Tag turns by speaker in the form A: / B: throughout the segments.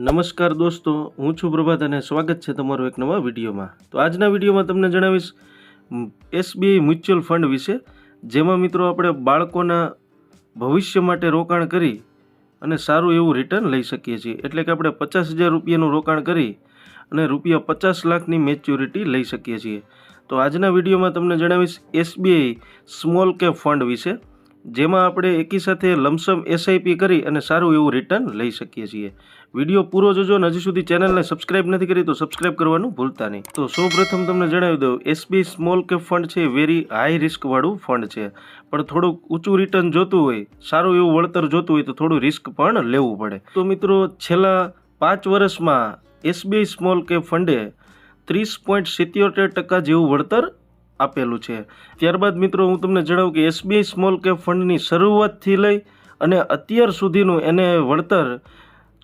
A: નમસ્કાર દોસ્તો, હું છું પ્રભાત અને સ્વાગત છે તમારું એક નવા વિડીયોમાં. તો આજના વિડીયોમાં તમને જણાવીશ એસબીઆઈ મ્યુચ્યુઅલ ફંડ વિશે, જેમાં મિત્રો આપણે બાળકોના ભવિષ્ય માટે રોકાણ કરી અને સારું એવું રિટર્ન લઈ શકીએ છીએ. એટલે કે આપણે પચાસ હજાર રૂપિયાનું રોકાણ કરી અને રૂપિયા પચાસ લાખની મેચ્યોરિટી લઈ શકીએ છીએ. તો આજના વિડીયોમાં તમને જણાવીશ, એસબીઆઈ સ્મોલ કેપ ફંડ વિશે જેમાં આપણે એકી સાથે લમસમ એસઆઈપી કરી અને સારું એવું રિટર્ન લઈ શકીએ છીએ. વીડિયો પૂરો જોજો અને હજી સુધી ચેનલને સબસ્ક્રાઇબ નથી કરી તો સબસ્ક્રાઇબ કરવાનું ભૂલતા નહીં. તો સૌ પ્રથમ તમને જણાવી દઉં એસબી સ્મોલ કેપ ફંડ છે વેરી હાઈ રિસ્ક વાળું ફંડ છે. પણ થોડુંક ઊંચું રિટર્ન જોતું હોય, સારું એવું વળતર જોતું હોય તો થોડું રિસ્ક પણ લેવું પડે. તો મિત્રો, છેલ્લા પાંચ વર્ષમાં એસબીઆઈ સ્મોલ કેપ ફંડે ત્રીસ પોઈન્ટ સિત્યોતેર ટકા જેવું વળતર આપેલું છે. ત્યારબાદ મિત્રો હું તમને જણાવું કે એસબીઆઈ સ્મોલ કેપ ફંડની શરૂઆતથી લઈ અને અત્યાર સુધીનું એને વળતર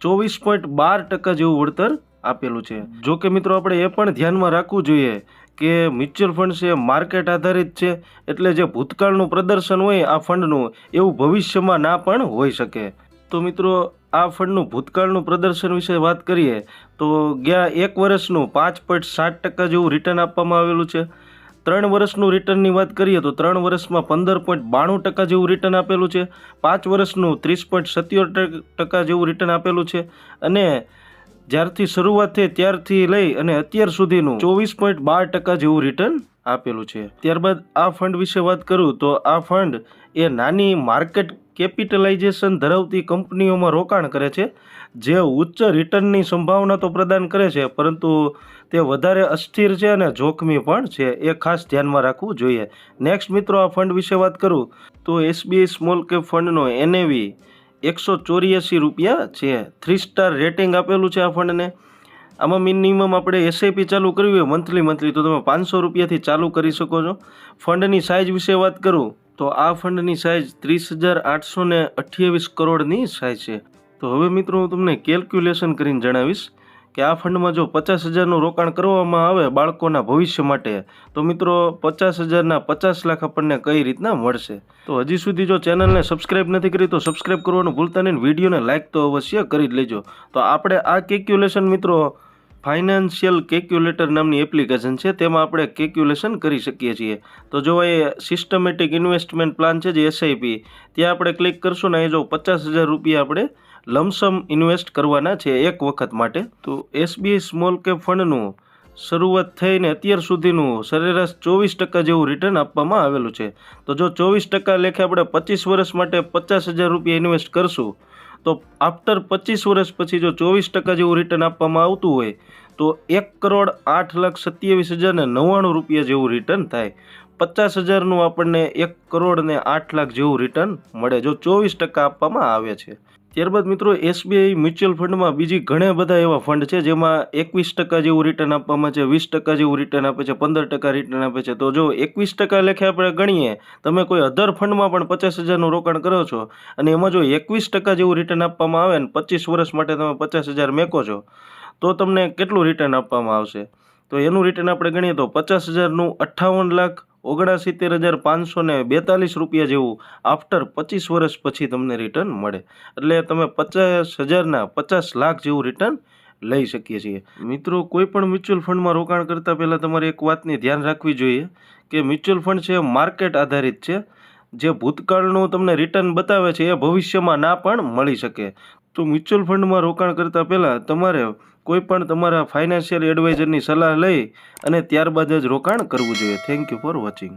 A: ચોવીસ પોઈન્ટ બાર ટકા જેવું વળતર આપેલું છે. જો કે મિત્રો આપણે એ પણ ધ્યાનમાં રાખવું જોઈએ કે મ્યુચ્યુઅલ ફંડ છે માર્કેટ આધારિત છે એટલે જે ભૂતકાળનું પ્રદર્શન હોય આ ફંડનું એવું ભવિષ્યમાં ના પણ હોઈ શકે. તો મિત્રો આ ફંડનું ભૂતકાળનું પ્રદર્શન વિશે વાત કરીએ તો ગયા એક વર્ષનું પાંચ પોઈન્ટ સાત ટકા જેવું રિટર્ન આપવામાં આવેલું છે. ત્રણ વર્ષનું રિટર્નની વાત કરીએ તો ત્રણ વર્ષમાં પંદર પોઈન્ટ બાણું ટકા જેવું રિટર્ન આપેલું છે. પાંચ વર્ષનું ત્રીસ પોઈન્ટ સત્યોતેર ટકા જેવું રિટર્ન આપેલું છે. અને જ્યારથી શરૂઆત થઈ ત્યારથી લઈ અને અત્યાર સુધીનું ચોવીસ પોઈન્ટ બાર ટકા જેવું રિટર્ન આપેલું છે. ત્યારબાદ આ ફંડ વિશે વાત કરું તો આ ફંડ એ નાની માર્કેટ કેપિટલાઇઝેશન ધરાવતી કંપનીઓમાં રોકાણ કરે છે, જે ઉચ્ચ રિટર્નની સંભાવના તો પ્રદાન કરે છે, પરંતુ તે વધારે અસ્થિર છે અને જોખમી પણ છે. એ ખાસ ધ્યાનમાં રાખવું જોઈએ. નેક્સ્ટ મિત્રો, આ ફંડ વિશે વાત કરું તો એસબીઆઈ સ્મોલ કેપ ફંડનો એનએવી એકસો ચોર્યાસી રૂપિયા છે. થ્રી સ્ટાર રેટિંગ આપેલું છે આ ફંડને આમાં મિનિમમ આપણે એસઆઈપી ચાલુ કરવી હોય મંથલી મંથલી તો તમે પાંચસો રૂપિયાથી ચાલુ કરી શકો છો. ફંડની સાઇઝ વિશે વાત કરું, તો આ ફંડની સાઇઝ ત્રીસ હજાર આઠસો ને અઠ્યાવીસ કરોડની સાઇઝ છે. તો હવે મિત્રો હું તમને કેલ્ક્યુલેશન કરીને જણાવીશ. કે આ ફંડમાં જો પચાસ હજારનું રોકાણ કરવામાં આવે બાળકોના ભવિષ્ય માટે, તો મિત્રો પચાસ હજારના પચાસ લાખ આપણને કઈ રીતના મળશે? તો હજી સુધી જો ચેનલને સબસ્ક્રાઇબ નથી કરી, તો સબસ્ક્રાઇબ કરવાનું ભૂલતા નહીં વિડીયોને લાઇક તો અવશ્ય કરી લેજો. તો આપણે આ કેલ્ક્યુલેશન મિત્રો ફાઇનાન્શિયલ કેલ્ક્યુલેટર નામની એપ્લિકેશન છે, તેમાં આપણે કેલ્ક્યુલેશન કરી શકીએ છીએ. તો જો એ સિસ્ટમેટિક ઇન્વેસ્ટમેન્ટ પ્લાન છે, જે એસઆઈપી ત્યાં આપણે ક્લિક કરશું ને એ જો પચાસ હજાર રૂપિયા આપણે લમસમ ઇન્વેસ્ટ કરવાના છે એક વખત માટે, તો એસબીઆઈ સ્મોલ કેપ ફંડનું શરૂઆત થઈને અત્યાર સુધીનું સરેરાશ ચોવીસ ટકા જેવું રિટર્ન આપવામાં આવેલું છે. તો જો ચોવીસ ટકા લેખે આપણે પચીસ વર્ષ માટે પચાસ હજાર રૂપિયા ઇન્વેસ્ટ કરશું તો આફ્ટર પચીસ વર્ષ પછી જો ચોવીસ ટકા જેવું રિટર્ન આપવામાં આવતું હોય, તો એક કરોડ આઠ લાખ સત્યાવીસ હજાર ને નવ્વાણું રૂપિયા જેવું રિટર્ન થાય. પચાસ હજારનું આપણને એક કરોડ ને આઠ લાખ જેવું રિટર્ન મળે, જો ચોવીસ ટકા આપવામાં આવે છે. ત્યારબાદ મિત્રો એસબીઆઈ મ્યુચ્યુઅલ ફંડમાં બીજી ઘણા બધા એવા ફંડ છે જેમાં એકવીસ ટકા જેવું રિટર્ન આપવામાં છે, વીસ ટકા જેવું રિટર્ન આપે છે, પંદર ટકા રિટર્ન આપે છે. તો જો એકવીસ ટકા લેખે આપણે ગણીએ, તમે કોઈ અધર ફંડમાં પણ પચાસ હજારનું રોકાણ કરો છો અને એમાં જો એકવીસ ટકા જેવું રિટર્ન આપવામાં આવે ને પચીસ વર્ષ માટે તમે પચાસ હજાર મેકો છો, તો તમને કેટલું રિટર્ન આપવામાં આવશે? તો એનું રિટર્ન આપણે ગણીએ તો પચાસ હજારનું અઠ્ઠાવન લાખ ઓગણસિત્તેર હજાર પાંચસો ને બેતાલીસ રૂપિયા જેવું આફ્ટર પચીસ વર્ષ પછી તમને રિટર્ન મળે. એટલે તમે પચાસ હજારના પચાસ લાખ જેવું રિટર્ન લઈ શકીએ છીએ. મિત્રો, કોઈ પણ મ્યુચ્યુઅલ ફંડમાં રોકાણ કરતાં પહેલાં તમારે એક વાતની ધ્યાન રાખવી જોઈએ કે મ્યુચ્યુઅલ ફંડ છે માર્કેટ આધારિત છે. જે ભૂતકાળનું તમને રિટર્ન બતાવે છે એ ભવિષ્યમાં ના પણ મળી શકે. તો મ્યુચ્યુઅલ ફંડમાં રોકાણ કરતાં પહેલાં તમારે કોઈ પણ તમારા ફાઇનાન્શિયલ એડવાઇઝરની સલાહ લઈ અને ત્યારબાદ જ રોકાણ કરવું જોઈએ. Thank you for watching